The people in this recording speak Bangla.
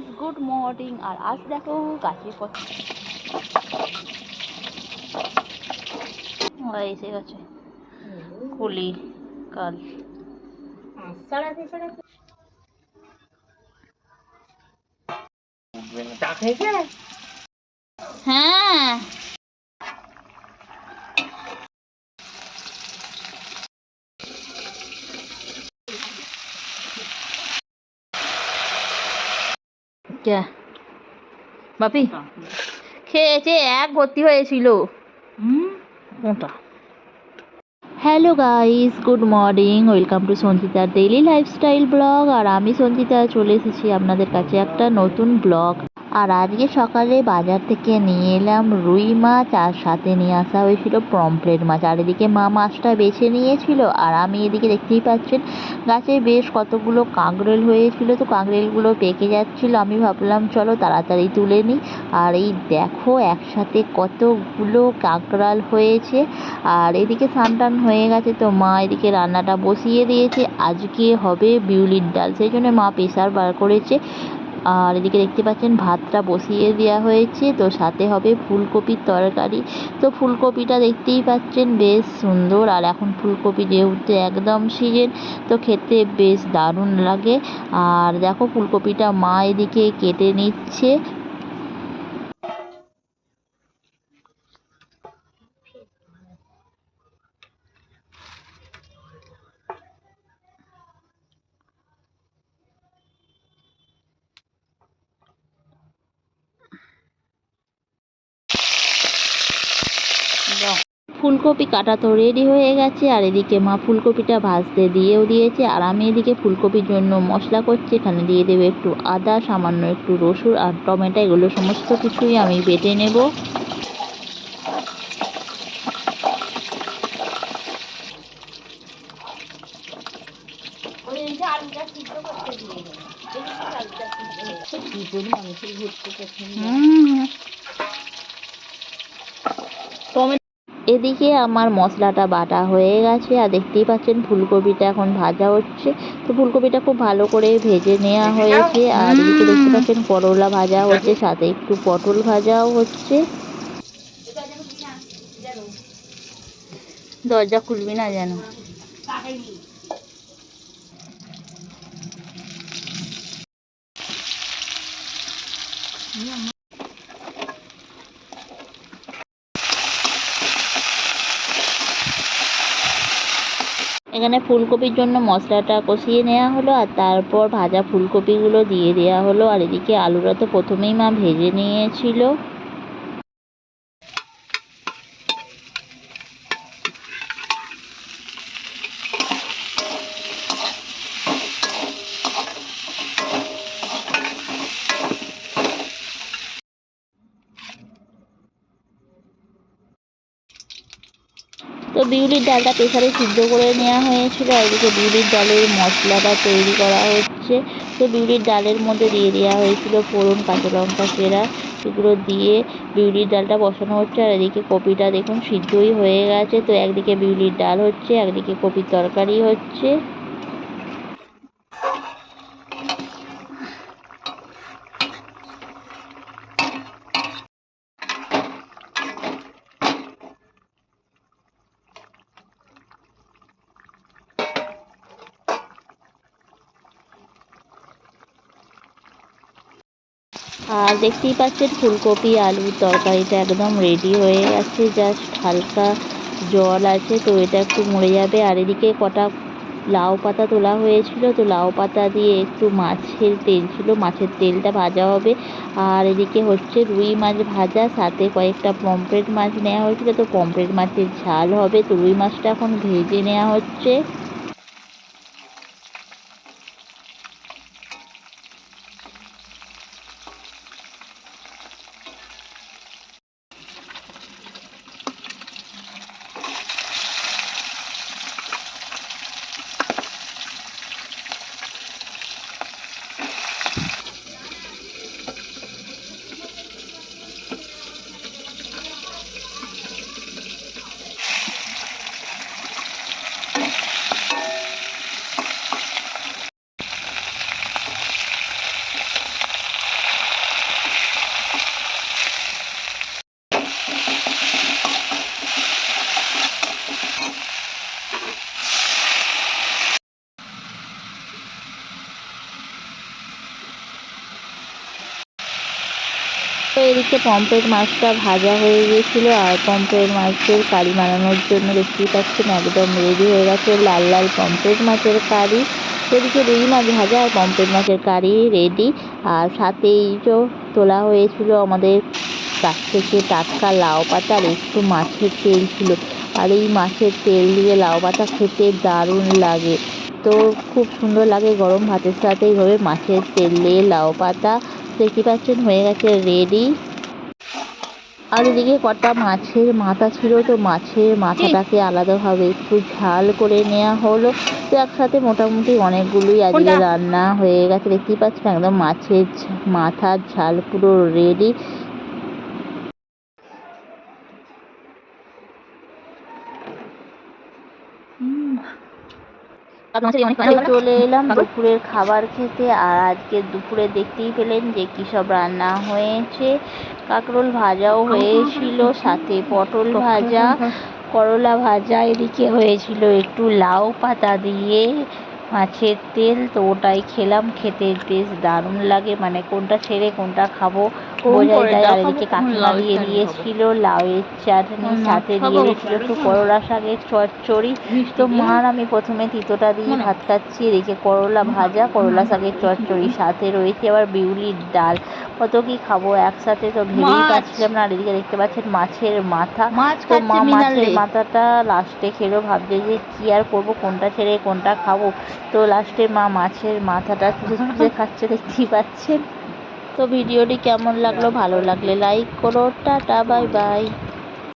গাইস গুড মর্নিং আর আজ দেখো গাছে কত ও, এসে গেছে। কুলি কাল। হ্যাঁ। কে বাপি খেয়েছে এক ভর্তি হয়েছিল। Hello guys good morning welcome to সঞ্চিতার daily lifestyle blog. আর আমি সঞ্চিতা চলে এসেছি আপনাদের কাছে একটা নতুন ব্লগ আর আজকে সকালে বাজার থেকে নিয়ে এলাম রুই মাছ, আর সাথে নিয়ে আসা হয়েছিল পমফ্রেট মাছ। আর এদিকে মা মাছটা বেছে নিয়েছিল, আর আমি এদিকে দেখতেই পাচ্ছেন গাছে বেশ কতগুলো কাঁকরোল হয়েছিল। তো কাঁকরোলগুলো পেকে যাচ্ছিল, আমি ভাবলাম, চলো তাড়াতাড়ি তুলে নিই। আর এই দেখো একসাথে কতগুলো কাঁকড়াল হয়েছে। আর এদিকে স্নান টান হয়ে গেছে, তো মা এদিকে রান্নাটা বসিয়ে দিয়েছে। আজকে হবে বিউলির ডাল, সেই জন্য মা প্রেশার বার করেছে। আর এদিকে দেখতে পাচ্ছেন ভাতটা বসিয়ে দেওয়া হয়েছে। তো সাথে হবে ফুলকপির তরকারি। তো ফুলকপিটা দেখতেই পাচ্ছেন বেশ সুন্দর। আর এখন ফুলকপি যেহেতু একদম সিজন, তো খেতে বেশ দারুণ লাগে। আর দেখো ফুলকপিটা মা এদিকে কেটে নিচ্ছে। ফুলকপি কাটা তো রেডি হয়ে গেছে আর এদিকে মা ফুলকপিটা ভাজতে দিয়েও দিয়েছে আর আমি এদিকে ফুলকপির জন্য মশলা করছি এখানে দিয়ে দেবো একটু আদা সামান্য একটু রসুন আর টমেটো এগুলো সমস্ত কিছুই আমি বেটে নেব। এদিকে আমার মশলাটা বাটা হয়ে গেছে আর দেখতেই পাচ্ছেন ফুলকপিটা এখন ভাজা হচ্ছে। তো ফুলকপিটা খুব ভালো করে ভেজে নেওয়া হয়েছে আর এদিকে দেখতে পাচ্ছেন করলা ভাজা হচ্ছে সাথে একটু পটল ভাজাও হচ্ছে। দরজা খুলবি না যেন। এখানে ফুলকপির জন্য মশলাটা কষিয়ে নেওয়া হলো আর তারপর ভাজা ফুলকপিগুলো দিয়ে দেওয়া হলো। আর এদিকে আলুটা তো প্রথমেই মা ভেজে নিয়েছিল। তো বিউলির ডালটা প্রেসারে সিদ্ধ করে নেওয়া হয়েছিল এদিকে বিউলির ডালের মশলাটা তৈরি করা হচ্ছে। তো বিউলির ডালের মধ্যে দিয়ে দেওয়া হয়েছিল ফোড়ন, কাঁচা লঙ্কা চেরা এগুলো দিয়ে বিউলির ডালটা বসানো হচ্ছে। আর এদিকে কপিটা দেখুন সিদ্ধই হয়ে গেছে। তো একদিকে বিউলির ডাল হচ্ছে, একদিকে কপির তরকারি হচ্ছে। আর দেখতেই পাচ্ছেন, ফুলকপি, আলুর তরকারিটা একদম রেডি হয়ে গেছে জাস্ট হালকা জল আছে, তো এটা একটু মরে যাবে। আর এদিকে কটা লাউ পাতা তোলা হয়েছিল, তো লাউ পাতা দিয়ে একটু মাছের তেল ছিল, মাছের তেলটা ভাজা হবে। আর এদিকে হচ্ছে রুই মাছ ভাজা, সাথে কয়েকটা পমফ্রেট মাছ নেওয়া হয়েছিল, তো পমফ্রেট মাছের ঝাল হবে, তো রুই মাছটা এখন ভেজে নেওয়া হচ্ছে। এদিকে পম্পেট মাছটা ভাজা হয়ে গিয়েছিল আর পম্পেট মাছের কারি বানানোর জন্য দেখতেই পাচ্ছেন একদম রেডি হয়ে গেছে লাল লাল পম্পেট মাছের কারি। এদিকে রুই মাছ ভাজা আর পম্পেট মাছের কারি রেডি আর সাথেই তো তোলা হয়েছিল আমাদের গাছ থেকে টাটকা লাউ পাতা আর একটু মাছের তেল ছিল। আর এই মাছের তেল দিয়ে লাউ পাতা খেতে দারুণ লাগে। তো খুব সুন্দর লাগে গরম ভাতের সাথে এইভাবে মাছের তেল দিয়ে লাউ পাতা। দেখতে পাচ্ছেন হয়ে গেছে রেডি আর এদিকে কটা মাছের মাথা ছিল তো মাছের মাথাটাকে আলাদাভাবে একটু ঝাল করে নেওয়া হলো। তো একসাথে মোটামুটি অনেকগুলোই আজকে রান্না হয়ে গেছে। দেখতেই পাচ্ছেন একদম মাছের মাথার ঝাল পুরো রেডি চলে এলাম দুপুরের খাবার খেতে আর আজকে দুপুরে দেখতেই পেলেন যে কী সব রান্না হয়েছে। কাঁকরোল ভাজাও হয়েছিল সাথে পটল ভাজা। করলা ভাজা এদিকে হয়েছিল একটু লাউ পাতা দিয়ে মাছের তেল তো ওটাই খেলাম খেতে বেশ দারুণ লাগে। মানে কোনটা ছেড়ে কোনটা খাব বোঝাই যায় আর এদিকে কাকিমা দিয়ে দিয়েছিল লাউয়ের চাটনি সাথে দিয়ে দিয়েছিল একটু করলা শাকের চচ্চড়ি। তো মার আমি প্রথমে তিতোটা দিয়ে ভাত খাচ্ছি এদিকে করলা ভাজা করলা শাকের চচ্চড়ি সাথে রয়েছে আবার বিউলির ডাল। কত কি খাব একসাথে তো ভেবেই। পাচ্ছিলাম না আর এদিকে দেখতে পাচ্ছেন মাছের মাথা। তো মা মাছের মাথাটা লাস্টে খেলো ভাবছে যে কি আর করব কোনটা ছেড়ে কোনটা খাব। তো লাস্টে মা মাছের মাথাটা চুষে চুষে খাচ্ছে দেখতেই পাচ্ছেন। তো ভিডিওটি কেমন লাগল ভালো লাগলে লাইক করো টাটা বাই বাই